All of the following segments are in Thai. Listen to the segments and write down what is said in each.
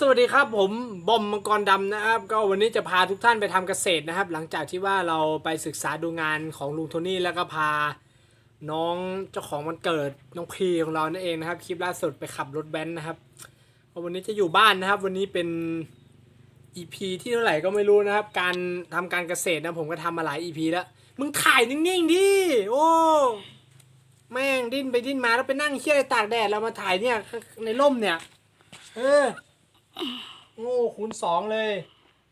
สวัสดีครับผมบอมมังกรดำนะครับ ก็วันนี้จะพาทุกท่านไปทำเกษตรนะครับ หลังจากที่ว่าเราไปศึกษาดูงานของลุงโทนี่แล้วก็พา น้องเจ้าของวันเกิดน้องพีของเรานั่นเองนะครับ คลิปล่าสุดไปขับรถแบนซ์นะครับวันนี้จะอยู่บ้านนะครับ วันนี้เป็น EP ที่เท่าไหร่ก็ไม่รู้นะครับ การทำการเกษตรนะผมก็ทำมาหลาย EP แล้วมึงถ่ายนิ่งๆดิโอ้แม่งดิ้นไปดิ้นมาแล้วไปนั่งเชี่ยอะไรตากแดดเรามาถ่ายเนี่ยในร่มเนี่ยเออ โง่คูณสองเลย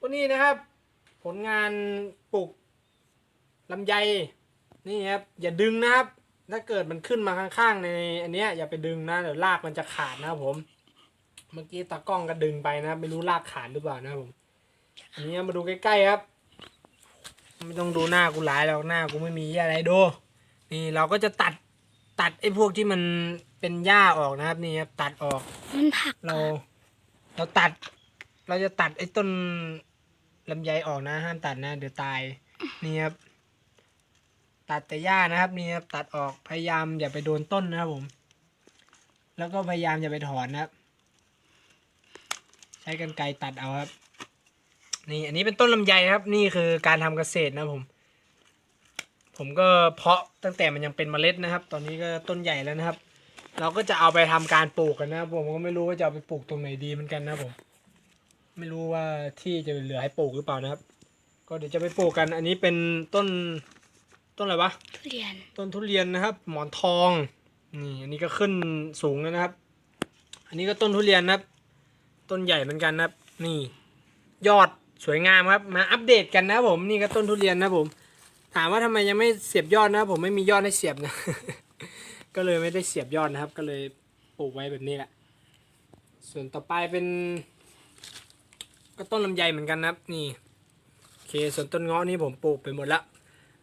วันนี้นะครับ ผลงานปลูกลำไยนี่ครับอย่าดึงนะครับ ถ้าเกิดมันขึ้นมาข้างๆในอันเนี้ยอย่าไปดึงนะเดี๋ยวรากมันจะขาดนะครับผม เมื่อกี้ตากล้องก็ดึงไปนะครับไม่รู้รากขาดหรือเปล่านะครับผมอันนี้มาดูใกล้ๆครับ ไม่ต้องดูหน้ากูหลายแล้วหน้ากูไม่มีอะไรดูนี่เราก็จะตัดตัดไอ้พวกที่มันเป็นหญ้าออกนะครับนี่ครับตัดออกมันผักเรา เราตัด เราจะตัดไอ้ต้นลำไยออกนะ ห้ามตัดนะ เดี๋ยวตายนี่ครับตัดแต่หญ้านะครับ นี่ครับตัดออกพยายามอย่าไปโดนต้นนะครับผม แล้วก็พยายามอย่าไปถอนนะครับ ใช้กันไกรตัดเอาครับ นี่อันนี้เป็นต้นลำไยครับ นี่คือการทำเกษตรนะผม ผมก็เพาะตั้งแต่มันยังเป็นเมล็ดนะครับ ตอนนี้ก็ต้นใหญ่แล้วนะครับ เราก็จะเอาไปทำการปลูกกันนะครับผมก็ไม่รู้ว่าจะเอาไปปลูกตรงไหนดีเหมือนกันนะครับผม ไม่รู้ว่าที่จะเหลือให้ปลูกหรือเปล่านะครับ ก็เดี๋ยวจะไปปลูกกัน อันนี้เป็นต้นต้นอะไรวะทุเรียน ต้นทุเรียนนะครับ หมอนทองนี่อันนี้ก็ขึ้นสูงแล้วนะครับ อันนี้ก็ต้นทุเรียนนะครับ ต้นใหญ่เหมือนกันนะครับ นี่ ยอดสวยงามครับ มาอัปเดตกันนะครับผม นี่ก็ต้นทุเรียนนะครับผม ถามว่าทำไมยังไม่เสียบยอดนะครับผมไม่มียอดให้เสียบนะ ก็เลยไม่ได้เสียบยอดนะครับ ก็เลยปลูกไว้แบบนี้แหละ ส่วนต่อไปเป็น ก็ต้นลำไยเหมือนกันนะครับ นี่โอเคส่วนต้นเงาะนี่ผมปลูกไปหมดละ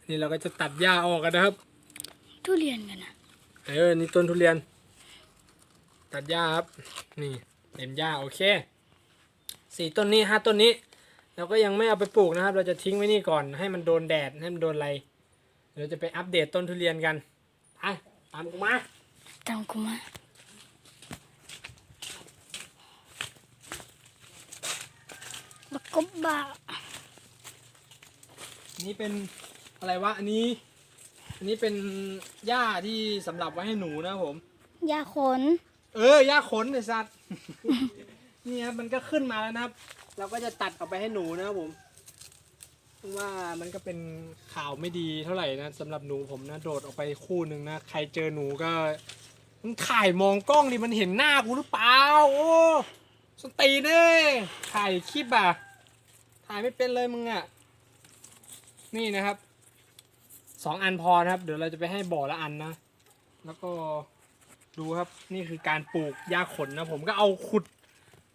นี่เราก็จะตัดหญ้าออกกันนะครับ ทุเรียนกันนะเออนี่ต้นทุเรียน ตัดหญ้าครับ นี่เต็มหญ้าโอเคสี่ต้นนี้ห้าต้นนี้ เราก็ยังไม่เอาไปปลูกนะครับ เราจะทิ้งไว้นี่ก่อนให้มันโดนแดดให้มันโดนอะไรเดี๋ยวจะไปอัปเดตต้นทุเรียนกันไป ตามกูมา ตามกูมาบักกบบะอันนี้เป็นอะไรวะ อันนี้ อันนี้เป็นหญ้าที่สำหรับไว้ให้หนูนะครับผม ยาขน เออหญ้าขนไอ้สัตว์ นี่ครับมันก็ขึ้นมาแล้วนะครับ เราก็จะตัดออกไปให้หนูนะครับผมเพราะ ว่ามันก็เป็นข่าวไม่ดีเท่าไหร่นะสำหรับหนูผมนะโดดออกไปคู่หนึ่งนะใครเจอหนูก็มันถ่ายมองกล้องดิมันเห็นหน้ากูหรือเปล่าโอ้สนตีนเน่ถ่ายคลิปอะถ่ายไม่เป็นเลยมึงอะนี่นะครับสองอันพอนะครับ เดี๋ยวเราจะไปให้บ่อละอันนะ แล้วก็ดูครับนี่คือการปลูกหญ้าขนนะ ผมก็เอาขุด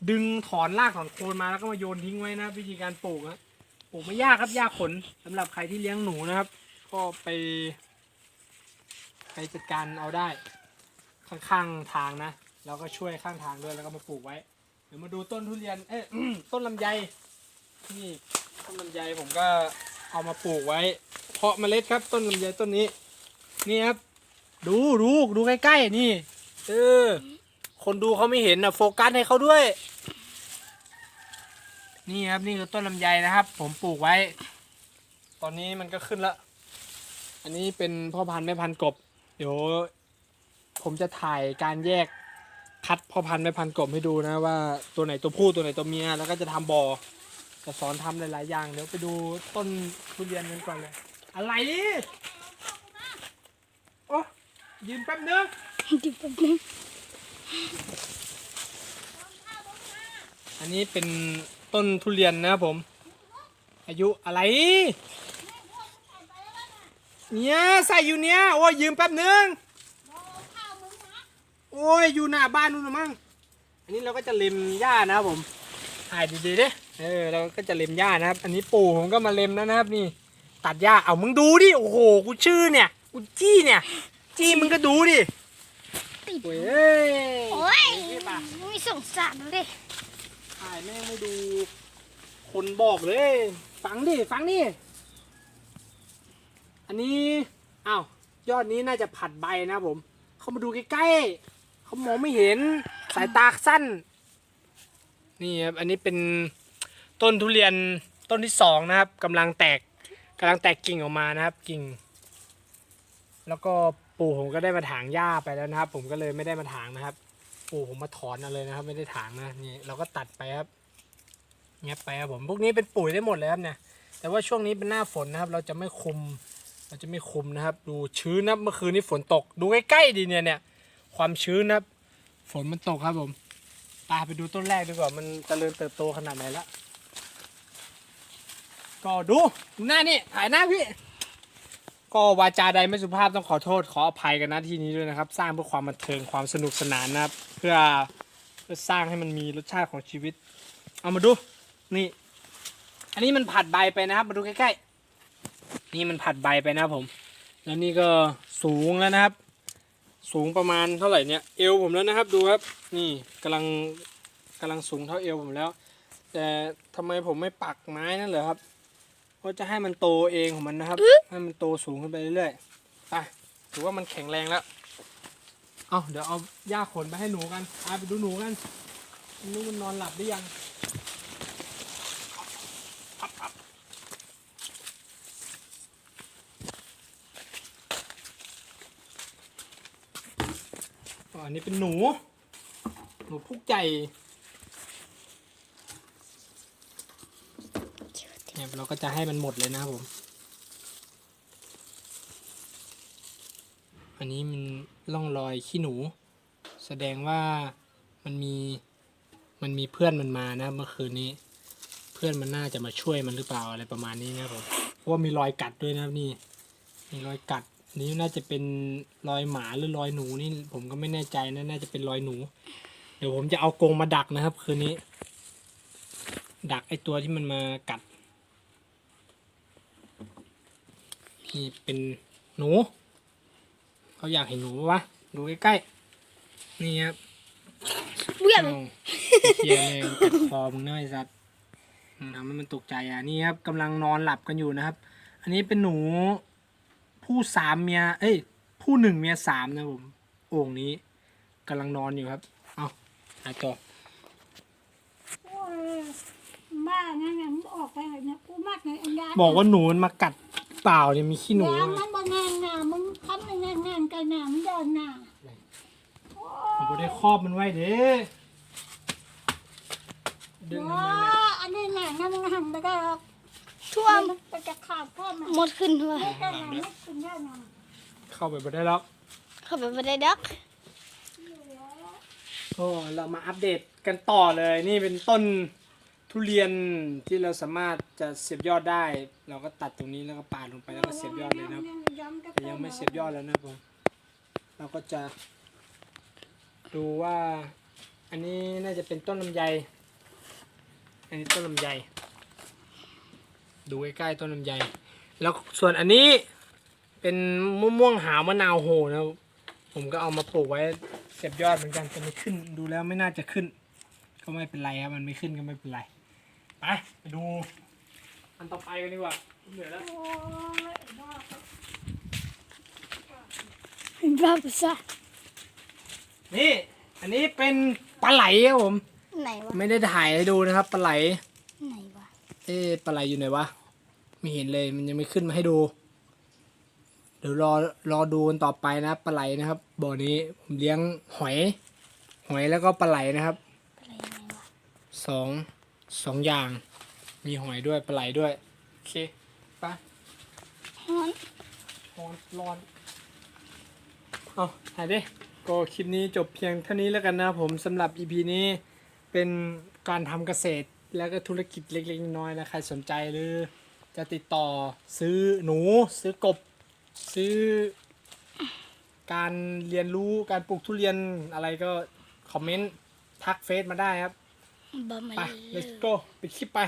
ดึงถอนรากถอนโคนมาแล้วก็มาโยนทิ้งไว้นะ วิธีการปลูกนะ ปลูกไม่ยากครับหญ้าขนสำหรับใครที่เลี้ยงหนูนะครับ ก็ไป ไปจัดการเอาได้ ข้างๆทางนะแล้วก็ช่วยข้างทางด้วยแล้วก็มาปลูกไว้ เดี๋ยวมาดูต้นทุเรียนเอ้ต้นลำไยนี่ต้นลำไยผมก็เอามาปลูกไว้ เพาะเมล็ดครับต้นลำไยต้นนี้ นี่ครับ ดูดูดูใกล้ๆนี่ เออ คนดูเขาไม่เห็นนะโฟกัสให้เขาด้วย นี่ครับนี่คือต้นลำไยนะครับ ผมปลูกไว้ ตอนนี้มันก็ขึ้นแล้วอันนี้เป็นพ่อพันธุ์แม่พันธุ์กบ เดี๋ยว ผมจะถ่ายการแยกคัดพ่อพันธุ์แม่พันธุ์กบให้ดูนะว่าตัวไหนตัวผู้ตัวไหนตัวเมียแล้วก็จะทำบ่อจะสอนทำหลายๆอย่างเดี๋ยวไปดูต้นทุเรียนกันก่อนเลย อะไรโอ้ยืนแป๊บนึง ดิบแป๊บนึง อันนี้เป็น ต้นทุเรียนนะครับผม อายุอะไรเนี่ยใส่อยู่เนี่ยโอ้ยยืมแป๊บนึงโอ้ยอยู่หน้าบ้านนู่นนะมั้งอันนี้เราก็จะเล็มหญ้านะครับผมถ่ายดีๆดิเออเราก็จะเล็มหญ้านะครับ อันนี้ปู่ผมก็มาเล็มแล้วนะครับนี่ ตัดหญ้าเอามึงดูดิโอ้โหกูชื่อเนี่ยกูจี้เนี่ย จี้มึงก็ดูดิติดโอ้ยเอ้ยโอ้ยเห็นปะไม่สงสารเลยถ่ายแม่งไม่ดู คนบอกเลย ฟังดิ ฟังดิอันนี้อ้าวยอดนี้น่าจะผัดใบนะผม เขามาดูใกล้ๆเขามองไม่เห็นสายตาสั้น นี่ครับอันนี้เป็นต้นทุเรียนต้นที่สองนะครับกำลังแตกกำลังแตกกิ่งออกมานะครับ กิ่ง แล้วก็ปู่ผมก็ได้มาถางหญ้าไปแล้วนะครับ ผมก็เลยไม่ได้มาถางนะครับ ปู่ผมมาถอนเอาเลยนะครับ ไม่ได้ถางนะนี่เราก็ตัดไปครับเงียบไปครับผมพวกนี้เป็นปุ๋ยได้หมดเลยครับเนี่ยแต่ว่าช่วงนี้เป็นหน้าฝนนะครับ เราจะไม่คุม เราจะไม่คุมนะครับ ดูชื้นนะเมื่อคืนนี้ฝนตก ดูใกล้ๆดีเนี่ยเนี่ยความชื้นนะครับ ฝนมันตกครับผมตาไปดูต้นแรกดีกว่ามันเจริญเติบโตขนาดไหนละก็ดูหน้านี่ถ่ายหน้าพี่ ก็วาจาใดไม่สุภาพต้องขอโทษขออภัยกันนะที่นี้ด้วยนะครับ สร้างเพื่อความบันเทิงความสนุกสนานนะครับ เพื่อเพื่อสร้างให้มันมีรสชาติของชีวิต เอามาดูนี่ อันนี้มันผัดใบไปนะครับ มาดูใกล้ๆนี่มันผัดใบไปนะผม แล้วนี่ก็สูงแล้วนะครับ สูงประมาณเท่าไหร่เนี่ยเอวผมแล้วนะครับ ดูครับ นี่กำลังกำลังสูงเท่าเอวผมแล้ว แต่ทำไมผมไม่ปักไม้นั่นเหรอครับ เพราะจะให้มันโตเองของมันนะครับ ให้มันโตสูงขึ้นไปเรื่อยๆไปถือว่ามันแข็งแรงแล้ว เอาเดี๋ยวเอาหญ้าขนไปให้หนูกันพาไปดูหนูกันนูมันนอนหลับหรือยังอ๋ออันนี้เป็นหนู หนูพุกใจ เนี่ยเราก็จะให้มันหมดเลยนะครับผม อันนี้มันร่องรอยขี้หนู แสดงว่ามันมีมันมีเพื่อนมันมานะเมื่อคืนนี้ เพื่อนมันน่าจะมาช่วยมันหรือเปล่าอะไรประมาณนี้นะครับผมเพราะว่ามีรอยกัดด้วยนะครับนี่ มีรอยกัดนี่น่าจะเป็นรอยหมาหรือรอยหนูนี่ผมก็ไม่แน่ใจนะน่าจะเป็นรอยหนู เดี๋ยวผมจะเอากรงมาดักนะครับ คืนนี้ ดักไอตัวที่มันมากัด นี่เป็นหนู เขาอยากเห็นหนูปะวะดูใกล้ๆ นี่ครับเวียนเอาเฮียเลยกัดคอมึงนะไอ้สัตว์อืมทำให้มันตกใจอะ นี่ครับกำลังนอนหลับกันอยู่นะครับ อันนี้เป็นหนู ผู้สามเมีย เอ้ย ผู้หนึ่งเมียสามนะผมโอ่งนี้กำลังนอนอยู่ครับ เอาหายต่อโอ้ยบ้างั้นงั้นมึงออกไปเลยเนี่ยกูมากเลยอันยาบอกว่าหนูมันมากัด เปล่าเนี่ยมีขี้หนูยามันบางงานน่ะมึงทำในงานงานกันน่ะมึงเดินน่ะโอ้ผมก็ได้ครอบมันไว้เด้ดึงโหทำไมเนี่ยอันนี้น่ะงั้นมึงหันไปก็ท่วมไปจะขาดพ่อมันหมดขึ้นหัวไม่ได้น่ะไม่กินได้น่ะเข้าไปไม่ได้แล้วเข้าไปไม่ได้ดอกก็เรามาอัปเดตกันต่อเลย นี่เป็นต้น ทุเรียนที่เราสามารถจะเสียบยอดได้ เราก็ตัดตรงนี้แล้วก็ปาดลงไปแล้วก็เสียบยอดเลยนะครับแต่ยังไม่เสียบยอดแล้วนะครับผมเราก็จะ ดูว่า อันนี้น่าจะเป็นต้นลำไย อันนี้ต้นลำไย ดูใกล้ๆต้นลำไย แล้วส่วนอันนี้เป็นมะม่วงหาวมะนาวโหนะผมก็เอามาปลูกไว้เสียบยอดเหมือนกันแต่ไม่ขึ้น ดูแล้วไม่น่าจะขึ้น ก็ไม่เป็นไรครับมันไม่ขึ้นก็ไม่เป็นไร ไปไปดู อันต่อไปกันดีกว่าเหนื่อยแล้วโอ้ยบ้าบ้าไปซะนี่ อันนี้เป็นปลาไหลครับผม ไหนวะ ไม่ได้ถ่ายให้ดูนะครับปลาไหล ไหนวะ เอ๊ะปลาไหลอยู่ไหนวะ ไม่เห็นเลยมันยังไม่ขึ้นมาให้ดู เดี๋ยวรอรอดูกันต่อไปนะครับปลาไหลนะครับบ่อนี้ผมเลี้ยงหอย หอยแล้วก็ปลาไหลนะครับ อะไรยังไงวะสอง สองอย่าง มีหอยด้วยปลาไหลด้วย โอเคไปฮ้อนร้อนร้อนเอาถ่ายดิก็คลิปนี้จบเพียงเท่านี้แล้วกันนะครับผมสำหรับ EP นี้เป็นการทำเกษตรแล้วก็ธุรกิจเล็กๆน้อยๆนะใครสนใจหรือ จะติดต่อซื้อหนู ซื้อกบ ซื้อ การเรียนรู้การปลูกทุเรียนอะไรก็ คอมเมนต์ ทักเฟซมาได้ครับ บ้ามาไปเลย let's go ไปดคลิปไป